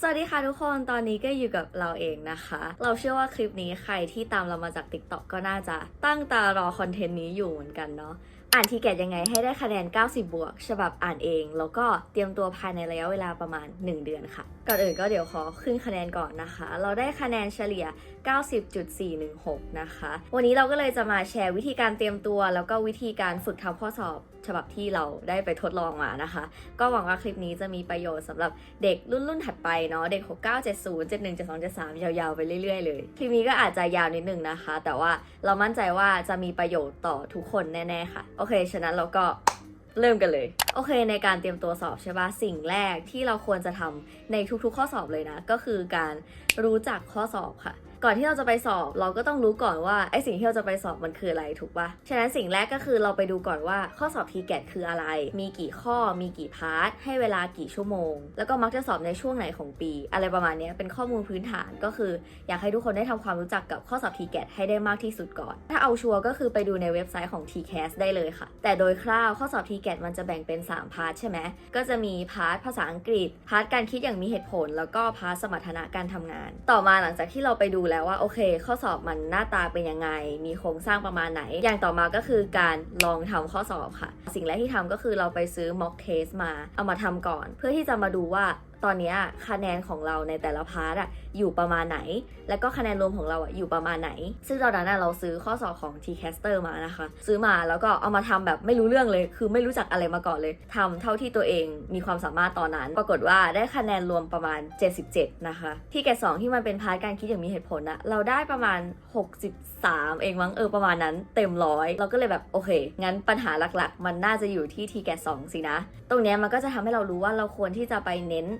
สวัสดีค่ะทุกคนตอนนี้ก็อยู่กับเราเองนะคะ เราเชื่อว่าคลิปนี้ใครที่ตามเรามาจาก TikTok ก็น่าจะตั้งตารอคอนเทนต์นี้อยู่เหมือนกันเนาะอ่านทีเกตยังไงให้ได้คะแนน 90 บวก ฉบับอ่านเอง แล้วก็เตรียมตัวภายในระยะเวลาประมาณ 1 เดือนค่ะ ก่อนอื่นก็เดี๋ยวขอขึ้นคะแนนก่อนนะคะ เราได้คะแนนเฉลี่ย 90.416 นะคะ วันนี้เราก็เลยจะมาแชร์วิธีการเตรียมตัว แล้วก็วิธีการฝึกทำข้อสอบ ฉบับที่เราได้ไปทดลองมานะคะ ก็หวังว่าคลิปนี้จะมีประโยชน์สำหรับเด็กรุ่นรุ่นถัดไปเนาะเด็ก 69 70 71 72 73 ยาวๆ ไปเรื่อยๆ เลย คลิปนี้ก็อาจจะยาวนิดนึงนะคะ แต่ว่าเรามั่นใจว่าจะมีประโยชน์ต่อทุกคนแน่ๆค่ะ โอเค ฉะนั้นเราก็เริ่มกันเลย โอเค ในการเตรียมตัวสอบใช่ปะสิ่งแรกที่เราควรจะทำในทุกๆ ข้อสอบเลยนะ ก็คือการรู้จักข้อสอบค่ะ ก่อนที่เราจะไปสอบ เราก็ต้องรู้ก่อนว่าไอสิ่งที่เราจะไปสอบมันคืออะไรถูกปะฉะนั้นสิ่งแรกก็คือเราไปดูก่อนว่าข้อสอบทีแกตคืออะไร มีกี่ข้อ มีกี่พาร์ท ให้เวลากี่ชั่วโมง แล้วก็มักจะสอบในช่วงไหนของปี อะไรประมาณนี้เป็นข้อมูลพื้นฐานก็คือ อยากให้ทุกคนได้ทำความรู้จักกับข้อสอบ t c a t ให้ได้มากที่สุดก่อน ถ้าเอาชัวร์ก็คือไปดูในเว็บไซต์ของ TCAS ได้เลยค่ะ แต่โดยคร่าวข้อสอบ t c a t มันจะแบ่งเป็น 3 พาร์ทใช่ไหมก็จะมีพาร์ทภาษาอังกฤษ พาร์ทการคิดอย่างมีเหตุผล แล้วก็พาร์ทสมรรถนะการทำงาน ต่อมาหลังจากที่เราไปดูแล้วว่าโอเค ข้อสอบมันหน้าตาเป็นยังไง มีโครงสร้างประมาณไหน อย่างต่อมาก็คือการลองทำข้อสอบค่ะ สิ่งแรกที่ทำก็คือเราไปซื้อ mock test มา เอามาทำก่อน เพื่อที่จะมาดูว่าตอนนี้คะแนนของเราในแต่ละพาร์ทอะอยู่ประมาณไหน แล้วก็คะแนนรวมของเราอะอยู่ประมาณไหน ซึ่งตอนนั้นเราซื้อข้อสอบของ TCaster มานะคะ ซื้อมาแล้วก็เอามาทำแบบไม่รู้เรื่องเลย คือไม่รู้จักอะไรมาก่อนเลยทำเท่าที่ตัวเองมีความสามารถตอนนั้น ปรากฏว่าได้คะแนนรวมประมาณ 77 นะคะ ที่แกสองที่มันเป็นพาร์ทการคิดอย่างมีเหตุผลอะเราได้ประมาณ 63 เองมั้งเออประมาณนั้นเต็มร้อยเราก็เลยแบบโอเค งั้นปัญหาหลักๆ มันน่าจะอยู่ที่ทีแกสองสินะ ตรงนี้มันก็จะทำให้เรารู้ว่าเราควรที่จะไปเน้น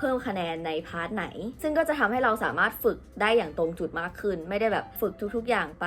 เพิ่มคะแนนในพาร์ทไหน ซึ่งก็จะทำให้เราสามารถฝึกได้อย่างตรงจุดมากขึ้น ไม่ได้แบบฝึกทุก ๆ อย่างไป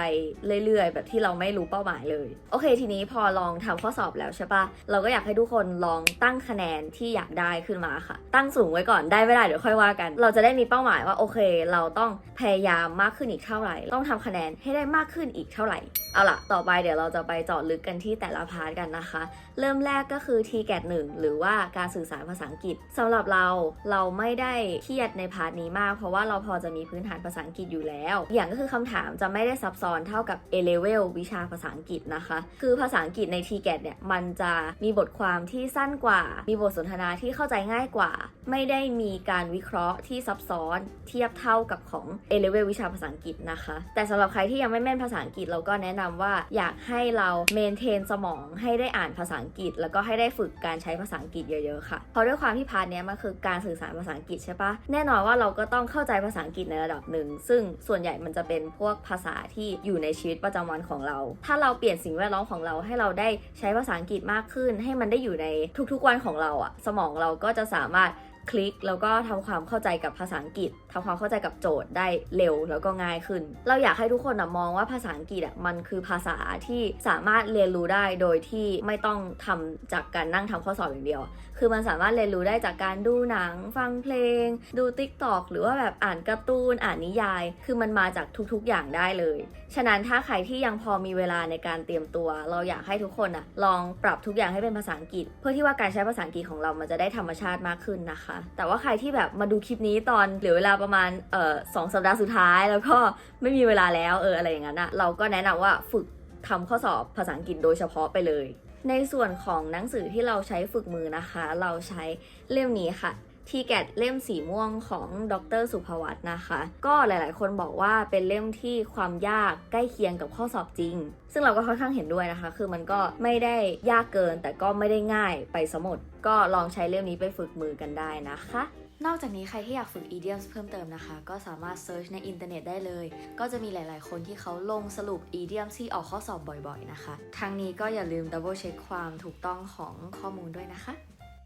เรื่อย ๆ แบบที่เราไม่รู้เป้าหมายเลย โอเค ทีนี้พอลองทำข้อสอบแล้วใช่ปะเราก็อยากให้ทุกคนลองตั้งคะแนนที่อยากได้ขึ้นมาค่ะ ตั้งสูงไว้ก่อนได้ไม่ได้เดี๋ยวค่อยว่ากัน เราจะได้มีเป้าหมายว่าโอเค เราต้องพยายามมากขึ้นอีกเท่าไหร่ ต้องทำคะแนนให้ได้มากขึ้นอีกเท่าไหร่เอาล่ะ ต่อไปเดี๋ยวเราจะไปเจาะลึกกันที่แต่ละพาร์ทกันนะคะ เริ่มแรกก็คือ t g a t 1หรือว่าการสื่อสารภาษาอังกฤษสำหรับเราเราไม่ได้เครียดในพาร์ทนี้มาก เพราะว่าเราพอจะมีพื้นฐานภาษาอังกฤษอยู่แล้ว อย่างก็คือคำถามจะไม่ได้ซับซ้อนเท่ากับ A level วิชาภาษาอังกฤษนะคะ คือภาษาอังกฤษใน t g a t เนี่ยมันจะมีบทความที่สั้นกว่า มีบทสนทนาที่เข้าใจง่ายกว่า ไม่ได้มีการวิเคราะห์ที่ซับซ้อนเทียบเท่ากับของ A level วิชาภาษาอังกฤษนะคะ แต่สำหรับใครที่ยังไม่แม่นภาษาอังกฤษเราก็แนะนำว่าอยากให้เราเมนเทนสมองให้ได้อ่านภาษาอังกฤษ แล้วก็ให้ได้ฝึกการใช้ภาษาอังกฤษเยอะๆค่ะเพราะด้วยความที่พาร์ทเนี้ยมันคือการสื่อสารภาษาอังกฤษใช่ปะแน่นอนว่าเราก็ต้องเข้าใจภาษาอังกฤษในระดับหนึ่ง ซึ่งส่วนใหญ่มันจะเป็นพวกภาษาที่อยู่ในชีวิตประจำวันของเรา ถ้าเราเปลี่ยนสิ่งแวดล้อมของเราให้เราได้ใช้ภาษาอังกฤษมากขึ้น ให้มันได้อยู่ในทุกๆวันของเราอะสมองเราก็จะสามารถ คลิก แล้วก็ทำความเข้าใจกับภาษาอังกฤษทำความเข้าใจกับโจทย์ได้เร็วแล้วก็ง่ายขึ้น เราอยากให้ทุกคนนะมองว่าภาษาอังกฤษอะมันคือภาษาที่สามารถเรียนรู้ได้โดยที่ไม่ต้องทำจากการนั่งทำข้อสอบอย่างเดียว คือมันสามารถเรียนรู้ได้จากการดูหนัง ฟังเพลง ดู Tik t o อกหรือว่าแบบอ่านการ์ตูน อ่านนิยาย คือมันมาจากทุกๆอย่างได้เลย ฉะนั้นถ้าใครที่ยังพอมีเวลาในการเตรียมตัว เราอยากให้ทุกคนอะลองปรับทุกอย่างให้เป็นภาษาอังกฤษ เพื่อที่ว่าการใช้ภาษาอังกฤษของเรามันจะได้ธรรมชาติมากขึ้นนะคะแต่ว่าใครที่แบบมาดูคลิปนี้ตอนเหลือเวลาประมาณเอ่อสองสัปดาห์สุดท้ายแล้วก็ไม่มีเวลาแล้วเอออะไรอย่างนั้นอะเราก็แนะนำว่าฝึกทำข้อสอบภาษาอังกฤษโดยเฉพาะไปเลย ในส่วนของหนังสือที่เราใช้ฝึกมือนะคะ เราใช้เล่มนี้ค่ะ ทีแกตเล่มสีม่วงของดรสุภวัตนะคะ ก็หลายๆ คนบอกว่าเป็นเล่มที่ความยากใกล้เคียงกับข้อสอบจริง ซึ่งเราก็ค่อนข้างเห็นด้วยนะคะ คือมันก็ไม่ได้ยากเกิน แต่ก็ไม่ได้ง่ายไปสมดก็ลองใช้เล่มนี้ไปฝึกมือกันได้นะคะนอกจากนี้ใครที่อยากฝึก idioms เพิ่มเติมนะคะ ก็สามารถ search ในอินเทอร์เน็ตได้เลย ก็จะมีหลาย ๆ คนที่เขาลงสรุป idioms ที่ออกข้อสอบบ่อย ๆ นะคะ ทางนี้ก็อย่าลืม double check ความถูกต้องของข้อมูลด้วยนะคะ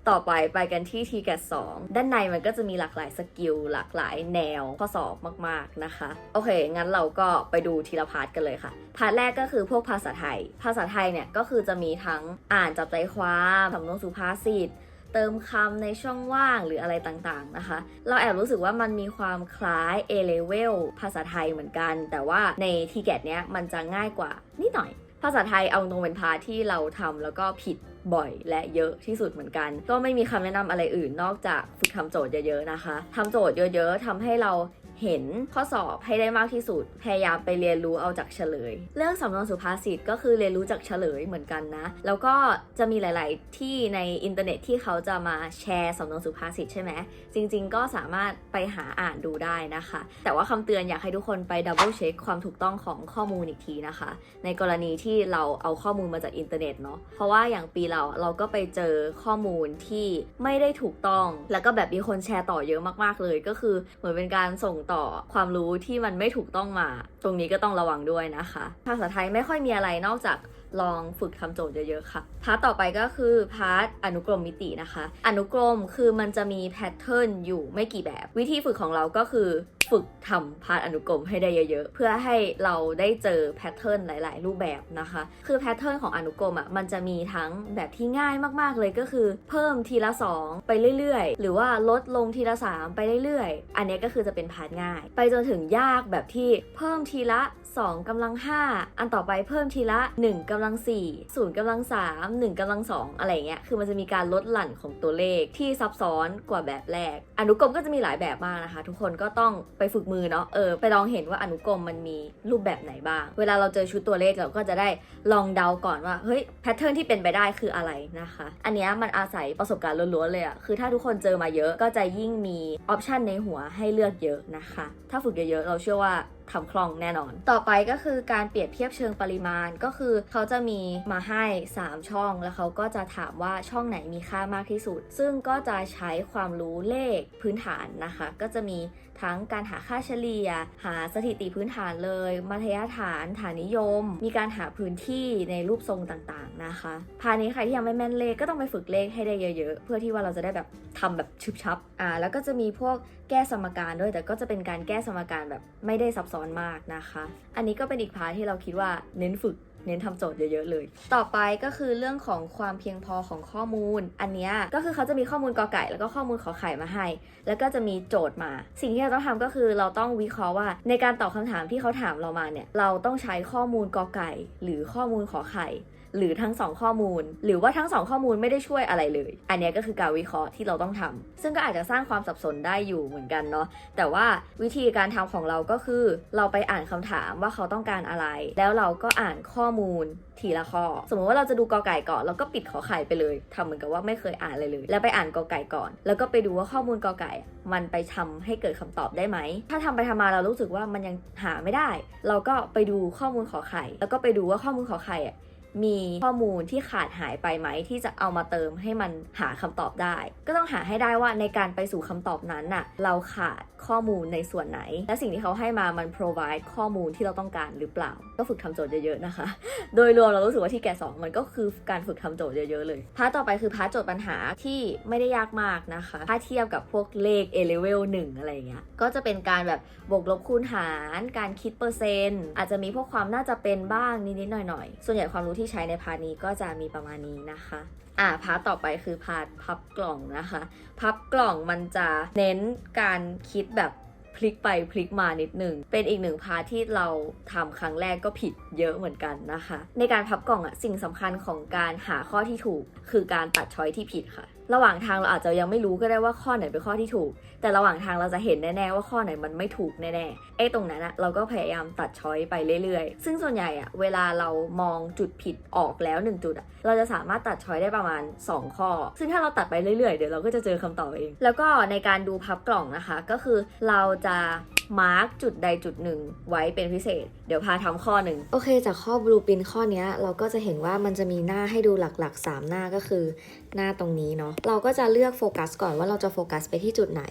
ต่อไปไปกันที่ t g a t 2ด้านในมันก็จะมีหลากหลายสกิลหลากหลายแนวข้อสอบมากๆนะคะ โอเค งั้นเราก็ไปดูทีละพาร์ทกันเลยค่ะ พาร์ทแรกก็คือพวกภาษาไทย ภาษาไทยเนี่ยก็คือจะมีทั้งอ่านจับใจความสำนวนสุภาษิตเติมคำในช่องว่างหรืออะไรต่างๆนะคะ เราแอบรู้สึกว่ามันมีความคล้าย A level ภาษาไทยเหมือนกัน แต่ว่าใน t g a t เนี้ยมันจะง่ายกว่านิดหน่อย ภาษาไทยเอาตรงเป็นพาร์ทที่เราทำแล้วก็ผิด บ่อยและเยอะที่สุดเหมือนกัน ก็ไม่มีคำแนะนำอะไรอื่นนอกจากฝึกทำโจทย์เยอะๆนะคะทำโจทย์เยอะ ๆทำให้เรา เห็นข้อสอบให้ได้มากที่สุด พยายามไปเรียนรู้เอาจากเฉลย เรื่องสำนวนสุภาษิตก็คือเรียนรู้จากเฉลยเหมือนกันนะ แล้วก็จะมีหลาย ๆ ที่ในอินเทอร์เน็ตที่เขาจะมาแชร์สำนวนสุภาษิตใช่ไหมจริง ๆ ก็สามารถไปหาอ่านดูได้นะคะ แต่ว่าคำเตือนอยากให้ทุกคนไปดับเบิลเช็คความถูกต้องของข้อมูลอีกทีนะคะ ในกรณีที่เราเอาข้อมูลมาจากอินเทอร์เน็ตเนาะเพราะว่าอย่างปีเราเราก็ไปเจอข้อมูลที่ไม่ได้ถูกต้อง แล้วก็แบบมีคนแชร์ต่อเยอะมาก ๆ เลย ก็คือเหมือนเป็นการส่งต่อความรู้ที่มันไม่ถูกต้องมา ตรงนี้ก็ต้องระวังด้วยนะคะ ภาษาไทยไม่ค่อยมีอะไรนอกจาก ลองฝึกทำโจทย์เยอะๆค่ะ พาร์ทต่อไปก็คือพาร์ทอนุกรมมิตินะคะ อนุกรมคือมันจะมีแพทเทิร์นอยู่ไม่กี่แบบ วิธีฝึกของเราก็คือฝึกทำพาร์ทอนุกรมให้ได้เยอะๆ เพื่อให้เราได้เจอแพทเทิร์นหลายๆ รูปแบบนะคะ คือแพทเทิร์นของอนุกรมอะมันจะมีทั้งแบบที่ง่ายมากๆเลยก็คือ เพิ่มทีละ 2 ไปเรื่อยๆ หรือว่าลดลงทีละ 3 ไปเรื่อยๆ อันนี้ก็คือจะเป็นพาร์ทง่าย ไปจนถึงยากแบบที่เพิ่มทีละ 2กำลัง 5 อันต่อไปเพิ่มทีละ 1กำลัง4 0กำลัง3 1กำลัง2อะไรเงี้ย คือมันจะมีการลดหลั่นของตัวเลขที่ซับซ้อนกว่าแบบแรก อนุกรมก็จะมีหลายแบบมากนะคะ ทุกคนก็ต้องไปฝึกมือเนาะ เออ ไปลองเห็นว่าอนุกรมมันมีรูปแบบไหนบ้าง เวลาเราเจอชุดตัวเลขเราก็จะได้ลองเดาก่อนว่า เฮ้ย แพทเทิร์นที่เป็นไปได้คืออะไรนะคะ อันนี้มันอาศัยประสบการณ์ล้วนๆเลยอะคือถ้าทุกคนเจอมาเยอะก็จะยิ่งมีออปชันในหัวให้เลือกเยอะนะคะ ถ้าฝึกเยอะๆเราเชื่อว่า ทำคล่องแน่นอน ต่อไปก็คือการเปรียบเทียบเชิงปริมาณก็คือเขาจะมีมาให้ 3 ช่อง แล้วเขาก็จะถามว่าช่องไหนมีค่ามากที่สุด ซึ่งก็จะใช้ความรู้เลขพื้นฐานนะคะ ก็จะมี ทั้งการหาค่าเฉลี่ย หาสถิติพื้นฐานเลย มัธยฐาน ฐานนิยม มีการหาพื้นที่ในรูปทรงต่างๆนะคะพานี้ใครที่ยังไม่แม่นเลขก็ต้องไปฝึกเลขให้ได้เยอะ ๆ เพื่อที่ว่าเราจะได้แบบทำแบบชุบชับอ่าแล้วก็จะมีพวกแก้สมการด้วย แต่ก็จะเป็นการแก้สมการแบบไม่ได้ซับซ้อนมากนะคะ อันนี้ก็เป็นอีกพาที่เราคิดว่าเน้นฝึก เน้นทำโจทย์เยอะๆเลย ต่อไปก็คือเรื่องของความเพียงพอของข้อมูล อันนี้ก็คือเขาจะมีข้อมูลกอไก่ แล้วก็ข้อมูลขอไข่มาให้ แล้วก็จะมีโจทย์มา สิ่งที่เราต้องทำก็คือเราต้องวิเคราะห์ว่า ในการตอบคำถามที่เขาถามเรามาเนี่ย เราต้องใช้ข้อมูลกอไก่ หรือข้อมูลขอไข่หรือทั้งสองข้อมูล หรือว่าทั้งสองข้อมูลไม่ได้ช่วยอะไรเลย อันนี้ก็คือการวิเคราะห์ที่เราต้องทำซึ่งก็อาจจะสร้างความสับสนได้อยู่เหมือนกันเนาะแต่ว่าวิธีการทำของเราก็คือ เราไปอ่านคำถามว่าเขาต้องการอะไร แล้วเราก็อ่านข้ออมูลทีละข้อ สมมติว่าเราจะดูกอไก่ก่อน แล้วก็ปิดขอไข่ไปเลยทำเหมือนกับว่าไม่เคยอ่านเลยเลย แล้วไปอ่านกอไก่ก่อน แล้วก็ไปดูว่าข้อมูลกอไก่ มันไปทำให้เกิดคำตอบได้ไหม ถ้าทำไปทำมาเรารู้สึกว่ามันยังหาไม่ได้ เราก็ไปดูข้อมูลขอไข่ แล้วก็ไปดูว่าข้อมูลขอไข่ มีข้อมูลที่ขาดหายไปไหมที่จะเอามาเติมให้มันหาคำตอบได้ ก็ต้องหาให้ได้ว่าในการไปสู่คำตอบนั้นน่ะเราขาดข้อมูลในส่วนไหน และสิ่งที่เขาให้มามัน provide ข้อมูลที่เราต้องการหรือเปล่า ก็ฝึกทำโจทย์เยอะๆนะคะ โดยรวมเรารู้สึกว่าที่แกสองมันก็คือการฝึกทำโจทย์เยอะๆเลยพาร์ทต่อไปคือพาร์ทโจทย์ปัญหาที่ไม่ได้ยากมากนะคะ ถ้าเทียบกับพวกเลข A level 1อะไรอย่างเงี้ยก็จะเป็นการแบบบวกลบคูณหาร การคิดเปอร์เซ็นต์อาจจะมีพวกความน่าจะเป็นบ้างนิดๆหน่อยๆ ส่วนใหญ่ความรู้ที่ใช้ในพาร์ทนี้ก็จะมีประมาณนี้นะคะ อ่าพาร์ทต่อไปคือพาร์ทพับกล่องนะคะ พับกล่องมันจะเน้นการคิดแบบพลิกไปพลิกมานิดหนึ่ง เป็นอีกหนึ่งพาร์ทที่เราทำครั้งแรกก็ผิดเยอะเหมือนกันนะคะ ในการพับกล่องอะสิ่งสำคัญของการหาข้อที่ถูก คือการตัดช้อยที่ผิดค่ะ ระหว่างทางเราอาจจะยังไม่รู้ก็ได้ว่าข้อไหนเป็นข้อที่ถูก แต่ระหว่างทางเราจะเห็นแน่ๆว่าข้อไหนมันไม่ถูกแน่ๆไอ้ตรงนั้นอะเราก็พยายามตัดช้อยไปเรื่อยๆ ซึ่งส่วนใหญ่อะเวลาเรามองจุดผิดออกแล้ว 1 จุดอะเราจะสามารถตัดช้อยได้ประมาณ 2 ข้อ ซึ่งถ้าเราตัดไปเรื่อยๆ เดี๋ยวเราก็จะเจอคำตอบเอง แล้วก็ในการดูพับกล่องนะคะ ก็คือเราจะ มาร์กจุดใดจุดหนึ่งไว้เป็นพิเศษ เดี๋ยวพาทำข้อหนึ่ง โอเค จากข้อบลูปินข้อนี้เราก็จะเห็นว่ามันจะมีหน้าให้ดูหลักๆ 3 หน้าก็คือ หน้าตรงนี้เนาะ เราก็จะเลือกโฟกัสก่อนว่าเราจะโฟกัสไปที่จุดไหน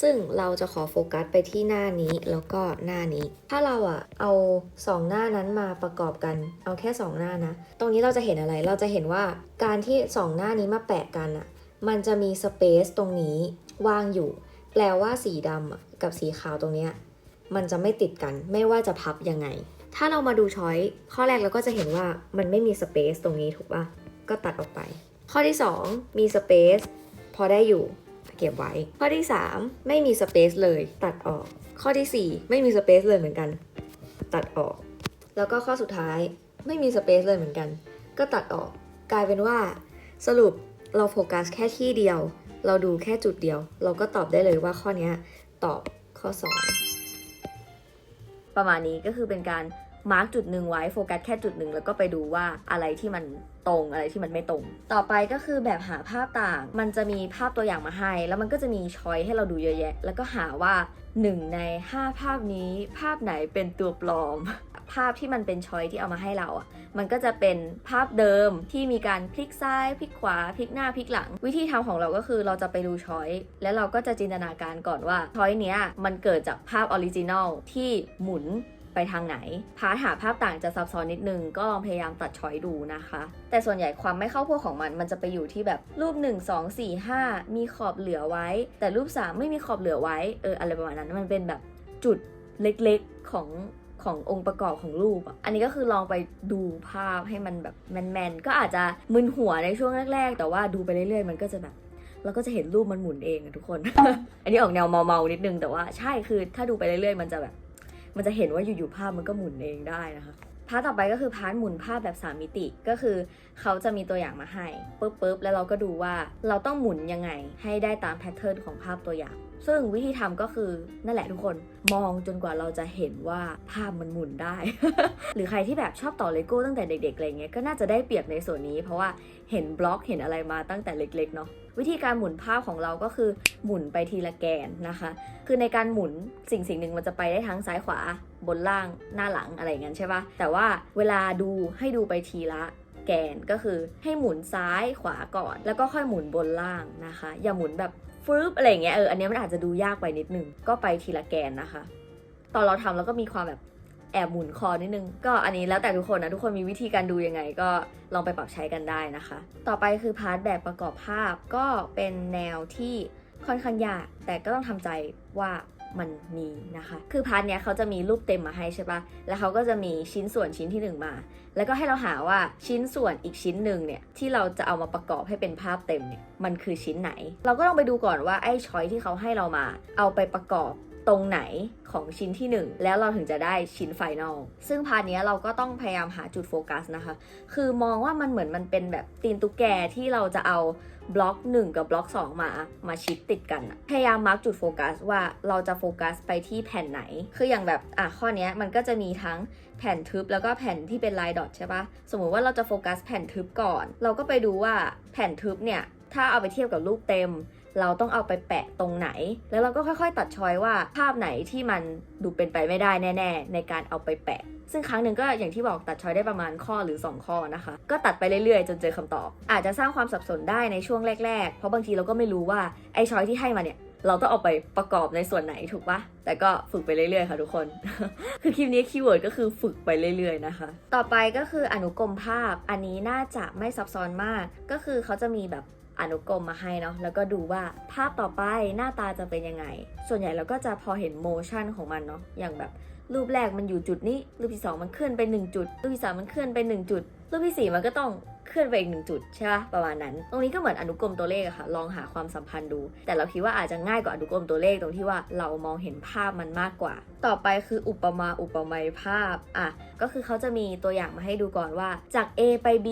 ซึ่งเราจะขอโฟกัสไปที่หน้านี้แล้วก็หน้านี้ ถ้าเราอะเอา 2 หน้านั้นมาประกอบกัน เอาแค่ 2 หน้านะ ตรงนี้เราจะเห็นอะไร เราจะเห็นว่าการที่ 2 หน้านี้มาแปะกันอะมันจะมีสเปซตรงนี้ว่างอยู่ แปลว่าสีดำอะ กับสีขาวตรงเนี้ยมันจะไม่ติดกันไม่ว่าจะพับยังไง ถ้าเรามาดูช้อยข้อแรกเราก็จะเห็นว่ามันไม่มีสเปซตรงนี้ถูกปะก็ตัดออกไป ข้อที่ 2 มีสเปซพอได้อยู่เก็บไว้ ข้อที่ 3 ไม่มีสเปซเลยตัดออก ข้อทีสี่4 ไม่มีสเปซเลยเหมือนกัน ตัดออก แล้วก็ข้อสุดท้ายไม่มีสเปซเลยเหมือนกัน ก็ตัดออก กลายเป็นว่า สรุปเราโฟกัสแค่ที่เดียว เราดูแค่จุดเดียว เราก็ตอบได้เลยว่าข้อนี้ ตอบข้อ 2 ประมาณนี้ก็คือเป็นการมาร์กจุดหนึ่งไว้โฟกัสแค่จุดหนึ่งแล้วก็ไปดูว่าอะไรที่มันตรงอะไรที่มันไม่ตรง ต่อไปก็คือแบบหาภาพต่าง มันจะมีภาพตัวอย่างมาให้ แล้วมันก็จะมีช้อยให้เราดูเยอะแยะ แล้วก็หาว่าหนึ่งใน 5 ภาพนี้ ภาพไหนเป็นตัวปลอม ภาพที่มันเป็นช้อยที่เอามาให้เราอะ มันก็จะเป็นภาพเดิมที่มีการพลิกซ้ายพลิกขวาพลิกหน้าพลิกหลัง วิธีทำของเราก็คือเราจะไปดูช้อยแล้วเราก็จะจินตนาการก่อนว่าช้อยเนี้ยมันเกิดจากภาพออริจินอลที่หมุนไปทางไหน พาร์ทหาภาพต่างจะซับซ้อนนิดนึง ก็ลองพยายามตัดช้อยดูนะคะ แต่ส่วนใหญ่ความไม่เข้าพวกของมัน มันจะไปอยู่ที่แบบรูป 1 2 4 5 มีขอบเหลือไว้ แต่รูป 3 ไม่มีขอบเหลือไว้ เอออะไรประมาณนั้น มันเป็นแบบจุดเล็กๆของ ขององค์ประกอบของรูปอะอันนี้ก็คือลองไปดูภาพให้มันแบบแมนๆ ก็อาจจะมึนหัวในช่วงแรก ๆ แต่ว่าดูไปเรื่อยๆ มันก็จะแบบเราก็จะเห็นรูปมันหมุนเองอะทุกคน อันนี้ออกแนวเมาๆนิดนึงแต่ว่าใช่คือถ้าดูไปเรื่อยๆ มันจะแบบ มันจะเห็นว่าอยู่ๆภาพมันก็หมุนเองได้นะคะพาร์ทต่อไปก็คือพาร์ทหมุนภาพแบบ3มิติก็คือเขาจะมีตัวอย่างมาให้ปุ๊บปุ๊บแล้วเราก็ดูว่าเราต้องหมุนยังไงให้ได้ตามแพทเทิร์นของภาพตัวอย่าง ซึ่งวิธีทำก็คือนั่นแหละทุกคนมองจนกว่าเราจะเห็นว่าภาพมันหมุนได้ หรือใครที่แบบชอบต่อเลโก้ตั้งแต่เด็กๆอะไรเงี้ยก็น่าจะได้เปรียบในส่วนนี้ เพราะว่าเห็นบล็อกเห็นอะไรมาตั้งแต่เล็กๆเนาะวิธีการหมุนภาพของเราก็คือหมุนไปทีละแกนนะคะ คือในการหมุนสิ่งสิ่งหนึ่งมันจะไปได้ทั้งซ้ายขวา บนล่างหน้าหลังอะไรอย่างนั้นใช่ปะแต่ว่าเวลาดูให้ดูไปทีละแกนก็คือให้หมุนซ้ายขวาก่อน แล้วก็ค่อยหมุนบนล่างนะคะ อย่าหมุนแบบ ฟืบอะไรอย่างเงี้ยเอออันนี้มันอาจจะดูยากไปนิดนึง ก็ไปทีละแกนนะคะ ตอนเราทำแล้วก็มีความแบบแอบหมุนคอนิดนึง ก็อันนี้แล้วแต่ทุกคนนะ ทุกคนมีวิธีการดูยังไงก็ลองไปปรับใช้กันได้นะคะ ต่อไปคือพาร์ทแบบประกอบภาพก็เป็นแนวที่ค่อนข้างยาก แต่ก็ต้องทำใจว่า มันมีนะคะ คือพาร์ทเนี้ยเขาจะมีรูปเต็มมาให้ใช่ปะแล้วเขาก็จะมีชิ้นส่วนชิ้นที่หนึ่งมา แล้วก็ให้เราหาว่าชิ้นส่วนอีกชิ้นหนึ่งเนี่ยที่เราจะเอามาประกอบให้เป็นภาพเต็มเนี่ยมันคือชิ้นไหน เราก็ต้องไปดูก่อนว่าไอ้ช้อยที่เขาให้เรามา เอาไปประกอบตรงไหนของชิ้นที่ 1 แล้วเราถึงจะได้ชิ้นไฟนอลซึ่งพาร์ทนี้เราก็ต้องพยายามหาจุดโฟกัสนะคะ คือมองว่ามันเหมือนมันเป็นแบบตีนตุ๊กแกที่เราจะเอา บล็อก 1 กับบล็อก 2 มา มาชิดติดกันอะพยายามมาร์กจุดโฟกัสว่าเราจะโฟกัสไปที่แผ่นไหน คืออย่างแบบอะข้อนี้มันก็จะมีทั้งแผ่นทึบแล้วก็แผ่นที่เป็นลายดอทใช่ปะสมมุติว่าเราจะโฟกัสแผ่นทึบก่อน เราก็ไปดูว่าแผ่นทึบเนี่ยถ้าเอาไปเทียบกับรูปเต็ม เราต้องเอาไปแปะตรงไหน แล้วเราก็ค่อยๆ ตัดชอยว่าภาพไหนที่มันดูเป็นไปไม่ได้แน่ ๆ ในการเอาไปแปะ ซึ่งครั้งหนึ่งก็อย่างที่บอกตัดชอยได้ประมาณข้อหรือ 2 ข้อนะคะ ก็ตัดไปเรื่อยๆ จนเจอคำตอบ อาจจะสร้างความสับสนได้ในช่วงแรกๆ เพราะบางทีเราก็ไม่รู้ว่าไอ้ชอยที่ให้มาเนี่ยเราต้องเอาไปประกอบในส่วนไหนถูกปะแต่ก็ฝึกไปเรื่อยๆค่ะทุกคน คือคลิปนี้คีย์เวิร์ดก็คือฝึกไปเรื่อยๆนะคะ ต่อไปก็คืออนุกรมภาพ อันนี้น่าจะไม่ซับซ้อนมาก ก็คือเขาจะมีแบบ อนุกรมมาให้เนาะแล้วก็ดูว่าภาพต่อไปหน้าตาจะเป็นยังไง ส่วนใหญ่เราก็จะพอเห็นโมชั่นของมันเนาะอย่างแบบรูปแรกมันอยู่จุดนี้ รูปที่สองมันเคลื่อนไปหนึ่งจุด รูปที่สามมันเคลื่อนไปหนึ่งจุด รูปที่สี่มันก็ต้องเคลื่อนไปอีกหนึ่งจุดใช่ปะประมาณนั้น ตรงนี้ก็เหมือนอนุกรมตัวเลขอะค่ะ ลองหาความสัมพันธ์ดู แต่เราคิดว่าอาจจะง่ายกว่าอนุกรมตัวเลขตรงที่ว่าเรามองเห็นภาพมันมากกว่า ต่อไปคืออุปมาอุปไมยภาพอะก็คือเขาจะมีตัวอย่างมาให้ดูก่อนว่า จาก A ไป B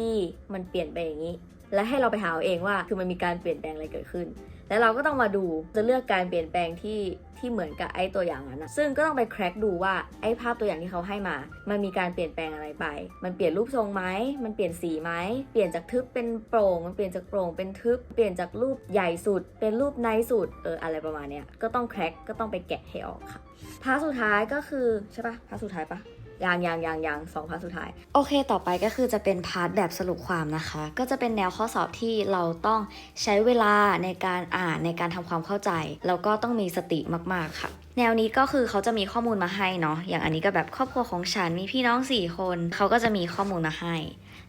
มันเปลี่ยนไปอย่างนี้ และให้เราไปหาเอาเองว่าคือมันมีการเปลี่ยนแปลงอะไรเกิดขึ้น แล้วเราก็ต้องมาดูจะเลือกการเปลี่ยนแปลงที่ที่เหมือนกับไอ้ตัวอย่างนั้นนะซึ่งก็ต้องไปแคร็กดูว่าไอ้ภาพตัวอย่างที่เขาให้มา มันมีการเปลี่ยนแปลงอะไรไป มันเปลี่ยนรูปทรงไหมมันเปลี่ยนสีไหมเปลี่ยนจากทึบเป็นโปร่ง มันเปลี่ยนจากโปร่งเป็นทึบ เปลี่ยนจากรูปใหญ่สุด เป็นรูปในสุด เอออะไรประมาณเนี้ย ก็ต้องแคร็กก็ต้องไปแกะให้ออกค่ะพาร์ทสุดท้ายก็คือใช่ปะพาร์ทสุดท้ายปะ ยังยังยังยังสองพาร์ทสุดท้าย โอเค ต่อไปก็คือจะเป็นพาร์ทแบบสรุปความนะคะ ก็จะเป็นแนวข้อสอบที่เราต้องใช้เวลาในการอ่านในการทำความเข้าใจ แล้วก็ต้องมีสติมากๆค่ะ แนวนี้ก็คือเขาจะมีข้อมูลมาให้เนาะอย่างอันนี้ก็แบบครอบครัวของฉันมีพี่น้อง 4 คน เขาก็จะมีข้อมูลมาให้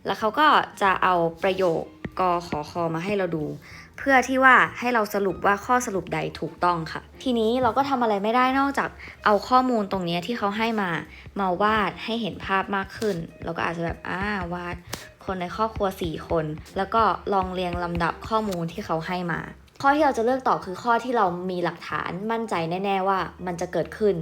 แล้วเขาก็จะเอาประโยคกขอคอมาให้เราดู เพื่อที่ว่าให้เราสรุปว่าข้อสรุปใดถูกต้องค่ะ ทีนี้เราก็ทำอะไรไม่ได้นอกจากเอาข้อมูลตรงนี้ที่เขาให้มามาวาดให้เห็นภาพมากขึ้น เราก็อาจจะแบบอ่าวาดคนในครอบครัว 4 คน แล้วก็ลองเรียงลำดับข้อมูลที่เขาให้มา ข้อที่เราจะเลือกตอบคือข้อที่เรามีหลักฐานมั่นใจแน่ ๆ ว่ามันจะเกิดขึ้น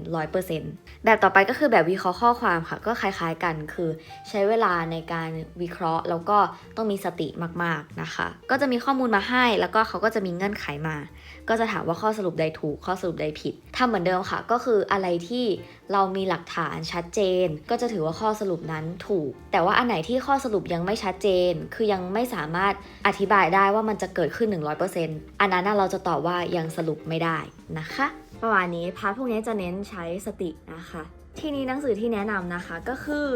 100%แบบต่อไปก็คือแบบวิเคราะห์ข้อความค่ะ ก็คล้าย ๆกันคือใช้เวลาในการวิเคราะห์ แล้วก็ต้องมีสติมากๆนะคะ ก็จะมีข้อมูลมาให้แล้วก็เขาก็จะมีเงื่อนไขมา ก็จะถามว่าข้อสรุปใดถูกข้อสรุปใดผิดทำเหมือนเดิมค่ะ ก็คืออะไรที่เรามีหลักฐานชัดเจน ก็จะถือว่าข้อสรุปนั้นถูก แต่ว่าอันไหนที่ข้อสรุปยังไม่ชัดเจน คือยังไม่สามารถอธิบายได้ว่ามันจะเกิดขึ้น 100%อันนั้นเราจะตอบว่ายังสรุปไม่ได้นะคะ ประมาณนี้พาร์ทพวกนี้จะเน้นใช้สตินะคะ ทีนี้หนังสือที่แนะนำนะคะก็คือ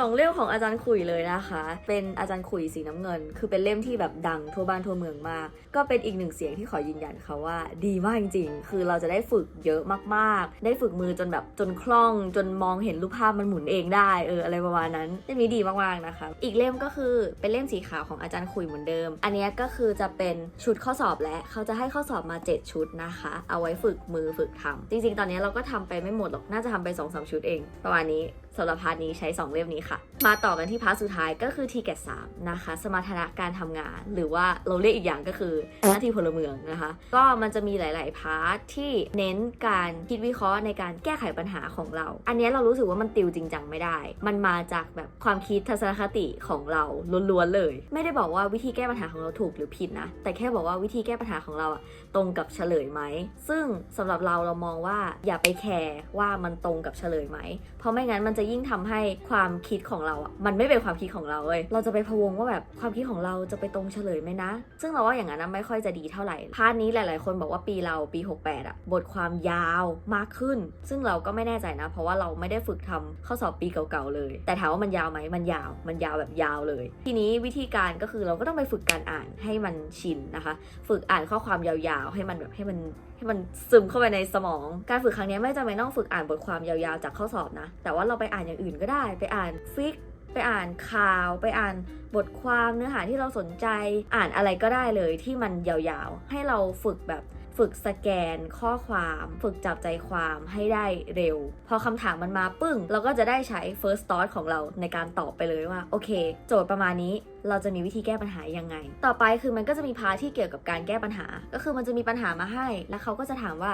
สองเล่มของอาจารย์ขุยเลยนะคะ เป็นอาจารย์ขุยสีน้ำเงิน คือเป็นเล่มที่แบบดังทั่วบ้านทั่วเมืองมาก ก็เป็นอีกหนึ่งเสียงที่ขอยืนยันค่ะว่า ดีมากจริงๆ คือเราจะได้ฝึกเยอะมากๆ ได้ฝึกมือจนแบบจนคล่อง จนมองเห็นรูปภาพมันหมุนเองได้เอออะไรประมาณนั้นเล่มนี้ดีมากๆนะคะ อีกเล่มก็คือเป็นเล่มสีขาวของอาจารย์ขุยเหมือนเดิม อันนี้ก็คือจะเป็นชุดข้อสอบและเขาจะให้ข้อสอบมา 7 ชุดนะคะ เอาไว้ฝึกมือฝึกทำจริงๆ ตอนนี้เราก็ทำไปไม่หมดหรอกน่าจะทำไป2อสชุดเองประมาณนี้ สำหรับพาร์ทนี้ใช้ 2 เล่มนี้ค่ะ มาต่อกันที่พาร์ทสุดท้ายก็คือ t ีเกต3นะคะ สมรรถนะการทำงาน หรือว่าเราเรียกอีกอย่างก็คือหน้าที่พลเมืองนะคะ ก็มันจะมีหลาย ๆ พาร์ทที่เน้นการคิดวิเคราะห์ในการแก้ไขปัญหาของเรา อันนี้เรารู้สึกว่ามันติวจริงจังไม่ได้ มันมาจากแบบความคิดทัศนคติของเราล้วนๆเลย ไม่ได้บอกว่าวิธีแก้ปัญหาของเราถูกหรือผิดนะ แต่แค่บอกว่าวิธีแก้ปัญหาของเราอะตรงกับเฉลยไหม ซึ่งสำหรับเราเรามองว่าอย่าไปแคร์ว่ามันตรงกับเฉลยไหม เพราะไม่งั้นมันจะยิ่งทำให้ความคิดของเราอะมันไม่เป็นความคิดของเราเว้ยเราจะไปพวงว่าแบบความคิดของเราจะไปตรงเฉลยไหมนะ ซึ่งเราว่าอย่างนั้นไม่ค่อยจะดีเท่าไหร่พาร์ทนี้หลาย ๆ คนบอกว่าปีเราปี 68 อะ บทความยาวมากขึ้น ซึ่งเราก็ไม่แน่ใจนะ เพราะว่าเราไม่ได้ฝึกทำข้อสอบปีเก่า ๆ เลย แต่ถามว่ามันยาวไหมมันยาว มันยาวแบบยาวเลย ทีนี้วิธีการก็คือเราก็ต้องไปฝึกการอ่านให้มันชินนะคะ ฝึกอ่านข้อความยาว ๆ ให้มันแบบให้มันให้มันซึมเข้าไปในสมอง การฝึกครั้งนี้ไม่จำเป็นต้องฝึกอ่านบทความยาวๆจากข้อสอบนะ แต่ว่าเราไปอ่านอย่างอื่นก็ได้ ไปอ่านฟิก ไปอ่านข่าว ไปอ่านบทความเนื้อหาที่เราสนใจ อ่านอะไรก็ได้เลยที่มันยาวๆ ให้เราฝึกแบบ ฝึกสแกนข้อความ ฝึกจับใจความให้ได้เร็ว พอคำถามมันมาปึ้ง เราก็จะได้ใช้ first thought ของเราในการตอบไปเลยว่า โอเค โจทย์ประมาณนี้เราจะมีวิธีแก้ปัญหายังไง ต่อไปคือมันก็จะมีพาร์ทที่เกี่ยวกับการแก้ปัญหา ก็คือมันจะมีปัญหามาให้ แล้วเขาก็จะถามว่า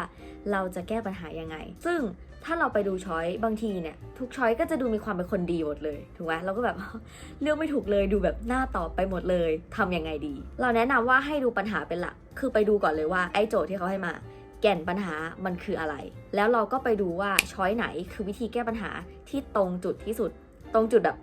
เราจะแก้ปัญหายังไง ซึ่งถ้าเราไปดูช้อยบางทีเนี่ย ทุกช้อยก็จะดูมีความเป็นคนดีหมดเลยถูกไหมเราก็แบบเลือกไม่ถูกเลยดูแบบหน้าตอบไปหมดเลยทำยังไงดี เราแนะนำว่าให้ดูปัญหาเป็นหลัก คือไปดูก่อนเลยว่าไอ้โจทย์ที่เขาให้มา แก่นปัญหามันคืออะไร แล้วเราก็ไปดูว่าช้อยไหนคือวิธีแก้ปัญหาที่ตรงจุดที่สุด ตรงจุดแบบ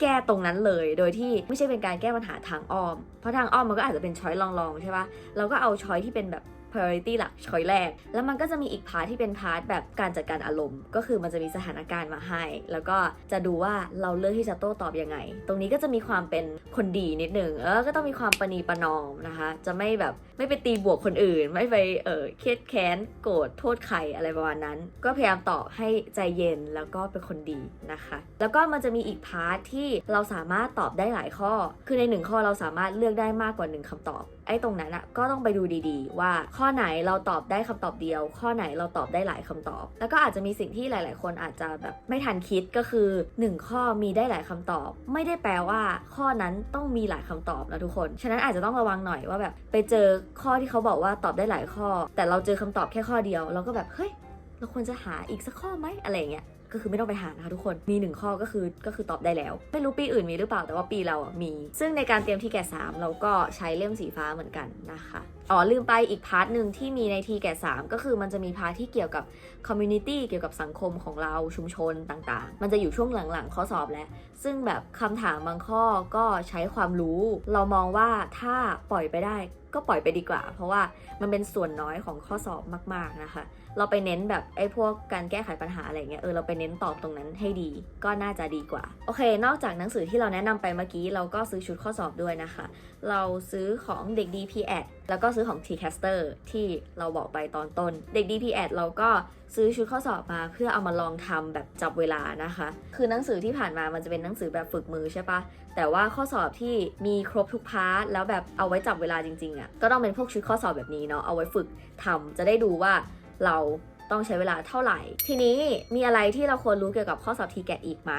แก้ตรงนั้นเลย โดยที่ไม่ใช่เป็นการแก้ปัญหาทางอ้อม เพราะทางอ้อมมันก็อาจจะเป็นช้อยลองๆใช่ปะเราก็เอาช้อยที่เป็นแบบ priority หลักช้อยแรก แล้วมันก็จะมีอีกพาร์ทที่เป็นพาร์ทแบบการจัดการอารมณ์ ก็คือมันจะมีสถานการณ์มาให้ แล้วก็จะดูว่าเราเลือกที่จะโต้ตอบยังไง ตรงนี้ก็จะมีความเป็นคนดีนิดหนึ่งเออก็ต้องมีความประนีประนอมนะคะ จะไม่แบบไม่ไปตีบวกคนอื่น ไม่ไปเออเครียดแค้นโกรธโทษใครอะไรประมาณนั้น ก็พยายามตอบให้ใจเย็นแล้วก็เป็นคนดีนะคะ แล้วก็มันจะมีอีกพาร์ทที่เราสามารถตอบได้หลายข้อ คือในหนึ่งข้อเราสามารถเลือกได้มากกว่าหนึ่งคำตอบ อ้ตรงนั้นอะก็ต้องไปดูดีๆ ว่าข้อไหนเราตอบได้คำตอบเดียว ข้อไหนเราตอบได้หลายคำตอบ แล้วก็อาจจะมีสิ่งที่หลาย ๆ คนอาจจะแบบไม่ทันคิดก็คือ 1 ข้อมีได้หลายคำตอบ ไม่ได้แปลว่า ข้อนั้นต้องมีหลายคำตอบนะทุกคน ฉะนั้นอาจจะต้องระวังหน่อยว่าแบบไปเจอข้อที่เขาบอกว่าตอบได้หลายข้อ แต่เราเจอคำตอบแค่ข้อเดียว เราก็แบบเฮ้ยเราควรจะหาอีกสักข้อไหมอะไรเงี้ย ก็คือไม่ต้องไปหานะคะทุกคนมีหนึ่งข้อก็คือก็คือตอบได้แล้ว ไม่รู้ปีอื่นมีหรือเปล่าแต่ว่าปีเราอะมี ซึ่งในการเตรียมทีแกสามเราก็ใช้เล่มสีฟ้าเหมือนกันนะคะอ๋อลืมไปอีกพาร์ทหนึ่งที่มีในทีแกสามก็คือมันจะมีพาร์ทที่เกี่ยวกับคอมมูนิตี้เกี่ยวกับสังคมของเราชุมชนต่างๆ มันจะอยู่ช่วงหลังๆ ข้อสอบแล้ว ซึ่งแบบคำถามบางข้อก็ใช้ความรู้ เรามองว่าถ้าปล่อยไปได้ก็ปล่อยไปดีกว่า เพราะว่ามันเป็นส่วนน้อยของข้อสอบมาก ๆนะคะ เราไปเน้นแบบไอ้พวกการแก้ไขปัญหาอะไรเงี้ยเออเราไปเน้นตอบตรงนั้นให้ดี ก็น่าจะดีกว่า โอเค นอกจากหนังสือที่เราแนะนำไปเมื่อกี้ เราก็ซื้อชุดข้อสอบด้วยนะคะ เราซื้อของเด็กดี p แอดแล้วก็ซื้อของ Tcaster ที่เราบอกไปตอนต้น เด็กดี p แอดเราก็ซื้อชุดข้อสอบมาเพื่อเอามาลองทำแบบจับเวลานะคะ คือหนังสือที่ผ่านมามันจะเป็นหนังสือแบบฝึกมือใช่ปะแต่ว่าข้อสอบที่มีครบทุกพาร์ทแล้วแบบเอาไว้จับเวลาจริงๆอะ่ะก็ต้องเป็นพวกชุดข้อสอบแบบนี้เนาะเอาไว้ฝึกทำจะได้ดูว่า เราต้องใช้เวลาเท่าไหร่ ทีนี้มีอะไรที่เราควรรู้เกี่ยวกับข้อสอบทีแกตอีกไหม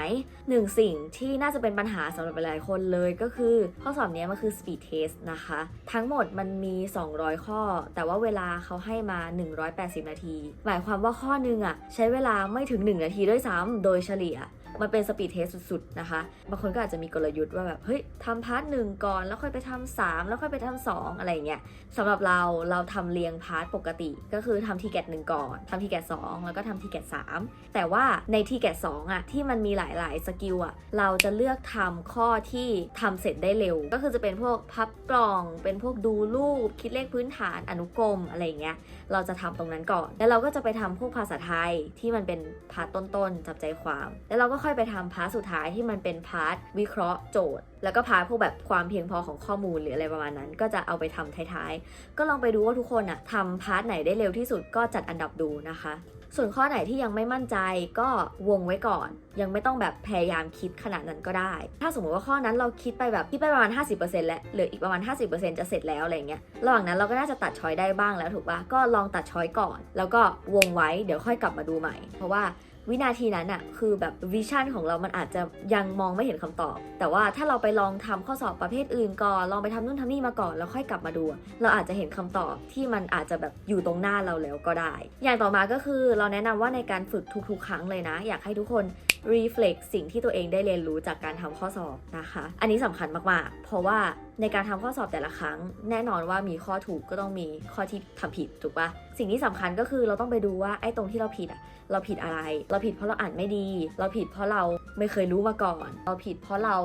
หนึ่งสิ่งที่น่าจะเป็นปัญหาสำหรับหลายๆคนเลยก็คือข้อสอบนี้มันคือ speed test นะคะ ทั้งหมดมันมี 200 ข้อ แต่ว่าเวลาเขาให้มา 180 นาที หมายความว่าข้อนึงอะใช้เวลาไม่ถึง 1 นาทีด้วยซ้ำโดยเฉลี่ย มันเป็นสปีดเทสสุดๆนะคะ บางคนก็อาจจะมีกลยุทธ์ว่าแบบเฮ้ยทำพาร์ทหนึ่งก่อนแล้วค่อยไปทำสามแล้วค่อยไปทำสองอะไรเงี้ยสำหรับเราเราทำเรียงพาร์ทปกติ ก็คือทำทีแกตหนึ่งก่อนทำทีแกตสองแล้วก็ทำทีแกตสามแต่ว่าในทีแกตสองอะที่มันมีหลายๆสกิลอะเราจะเลือกทำข้อที่ทำเสร็จได้เร็ว ก็คือจะเป็นพวกพับกล่อง เป็นพวกดูรูป คิดเลขพื้นฐานอนุกรมอะไรเงี้ยเราจะทำตรงนั้นก่อน แล้วเราก็จะไปทำพวกภาษาไทยที่มันเป็นพาร์ทต้นๆจับใจความ แล้วเราก็ค่อยไปทำพาร์ทสุดท้ายที่มันเป็นพาร์ทวิเคราะห์โจทย์ แล้วก็พาร์ทพวกแบบความเพียงพอของข้อมูลหรืออะไรประมาณนั้น ก็จะเอาไปทำท้ายๆ ก็ลองไปดูว่าทุกคนอะทำพาร์ทไหนได้เร็วที่สุดก็จัดอันดับดูนะคะ ส่วนข้อไหนที่ยังไม่มั่นใจก็วงไว้ก่อน ยังไม่ต้องแบบพยายามคิดขนาดนั้นก็ได้ ถ้าสมมติว่าข้อนั้นเราคิดไปแบบคิดไปประมาณ 50%แล้วเหลืออีกประมาณ 50%จะเสร็จแล้วอะไรเงี้ยระหว่างนั้นเราก็น่าจะตัดช้อยได้บ้างแล้วถูกปะก็ลองตัดช้อยก่อน แล้วก็วงไว้เดี๋ยวค่อยกลับมาดูใหม่ เพราะว่า วินาทีนั้นอะคือแบบวิชั่นของเรามันอาจจะยังมองไม่เห็นคำตอบ แต่ว่าถ้าเราไปลองทำข้อสอบประเภทอื่นก่อน ลองไปทำนู่นทำนี่มาก่อนแล้วค่อยกลับมาดู เราอาจจะเห็นคำตอบที่มันอาจจะแบบอยู่ตรงหน้าเราแล้วก็ได้ อย่างต่อมาก็คือเราแนะนำว่าในการฝึกทุกๆ ครั้งเลยนะ อยากให้ทุกคน reflect สิ่งที่ตัวเองได้เรียนรู้จากการทำข้อสอบนะคะ อันนี้สำคัญมากๆ เพราะว่าในการทำข้อสอบแต่ละครั้ง แน่นอนว่ามีข้อถูกก็ต้องมีข้อที่ทำผิดถูกปะสิ่งที่สำคัญก็คือเราต้องไปดูว่าไอ้ตรงที่เราผิดอะเราผิดอะไร เราผิดเพราะเราอ่านไม่ดี เราผิดเพราะเราไม่เคยรู้มาก่อน เราผิดเพราะเรา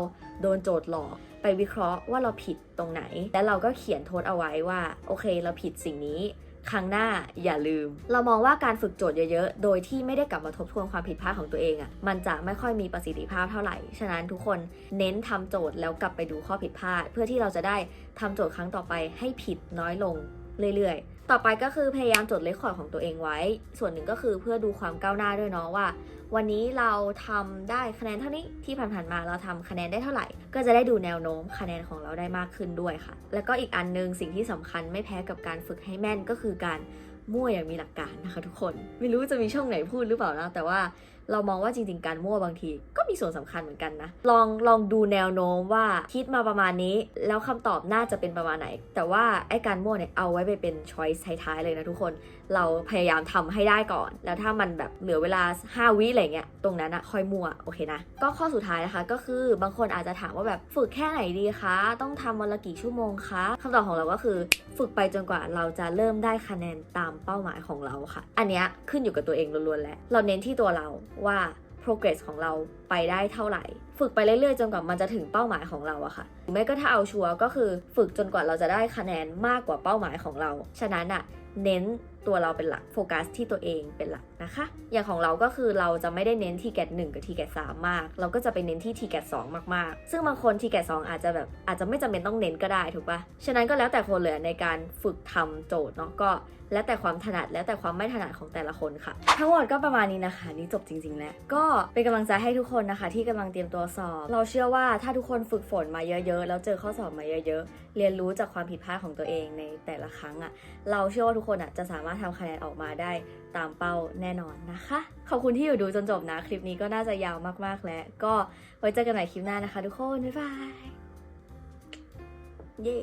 โดนโจทย์หลอกไปวิเคราะห์ว่าเราผิดตรงไหน แล้วเราก็เขียนโทษเอาไว้ว่า โอเค เราผิดสิ่งนี้ ครั้งหน้าอย่าลืม เรามองว่าการฝึกโจทย์เยอะๆ โดยที่ไม่ได้กลับมาทบทวนความผิดพลาดของตัวเองอะ่ะ มันจะไม่ค่อยมีประสิทธิภาพเท่าไหร่ ฉะนั้นทุกคนเน้นทำโจทย์แล้วกลับไปดูข้อผิดพลาด เพื่อที่เราจะได้ทำโจทย์ครั้งต่อไปให้ผิดน้อยลงเรื่อยๆ ต่อไปก็คือพยายามจดเลคคอร์ดของตัวเองไว้ ส่วนหนึ่งก็คือเพื่อดูความก้าวหน้าด้วยเนาะว่า วันนี้เราทำได้คะแนนเท่านี้ที่ผ่านๆมาเราทำคะแนนได้เท่าไหร่ ก็จะได้ดูแนวโน้มคะแนนของเราได้มากขึ้นด้วยค่ะ แล้วก็อีกอันนึงสิ่งที่สำคัญไม่แพ้กับการฝึกให้แม่นก็คือการมั่วอย่างมีหลักการนะคะทุกคน ไม่รู้จะมีช่องไหนพูดหรือเปล่านะแต่ว่า เรามองว่าจริงๆการมั่วบางที ก็มีส่วนสำคัญเหมือนกันนะ ลองลองดูแนวโน้มว่าคิดมาประมาณนี้ แล้วคำตอบน่าจะเป็นประมาณไหน แต่ว่าไอ้การมั่วเนี่ยเอาไว้ไปเป็นช้อยส์ท้ายๆเลยนะทุกคน เราพยายามทำให้ได้ก่อน แล้วถ้ามันแบบเหลือเวลา 5 วิอะไรเงี้ยตรงนั้นอะค่อยมั่วโอเคนะ ก็ข้อสุดท้ายนะคะก็คือบางคนอาจจะถามว่าแบบฝึกแค่ไหนดีคะ ต้องทำวันละกี่ชั่วโมงคะคำตอบของเราก็คือฝึกไปจนกว่าเราจะเริ่มได้คะแนนตามเป้าหมายของเราค่ะ อันเนี้ยขึ้นอยู่กับตัวเองล้วนๆแหละเราเน้นที่ตัวเราว่า progress ของเราไปได้เท่าไหร่ ฝึกไปเรื่อยๆ จนกว่ามันจะถึงเป้าหมายของเราอะค่ะหรือไม่ก็ถ้าเอาชัวร์ก็คือฝึกจนกว่าเราจะได้คะแนนมากกว่าเป้าหมายของเรา ฉะนั้นอะเน้น ตัวเราเป็นหลักโฟกัสที่ตัวเองเป็นหลักนะคะ อย่างของเราก็คือเราจะไม่ได้เน้นทีแกตหนึ่งกับทีแกตสามมาก เราก็จะไปเน้นที่ทีแกตสองมากๆ ซึ่งบางคนทีแกตสองอาจจะแบบอาจจะไม่จำเป็นต้องเน้นก็ได้ถูกปะฉะนั้นก็แล้วแต่คนเลยในการฝึกทำโจทย์เนาะก็แล้วแต่ความถนัดแล้วแต่ความไม่ถนัดของแต่ละคนค่ะ ทั้งหมดก็ประมาณนี้นะคะ นี่จบจริง ๆ แล้ว ก็เป็นกำลังใจให้ทุกคนนะคะ ที่กำลังเตรียมตัวสอบ เราเชื่อว่าถ้าทุกคนฝึกฝนมาเยอะ ๆ แล้วเจอข้อสอบมาเยอะ ๆ เรียนรู้จากความผิดพลาดของตัวเองในแต่ละครั้งอะ่ะเราเชื่อว่าทุกคนอะจะสามารถทำคะแนนออกมาได้ตามเป้าแน่นอนนะคะ ขอบคุณที่อยู่ดูจนจบนะ คลิปนี้ก็น่าจะยาวมากๆแล้ว ก็ไว้เจอกันใหม่คลิปหน้านะคะทุกคน บ๊ายบาย เย้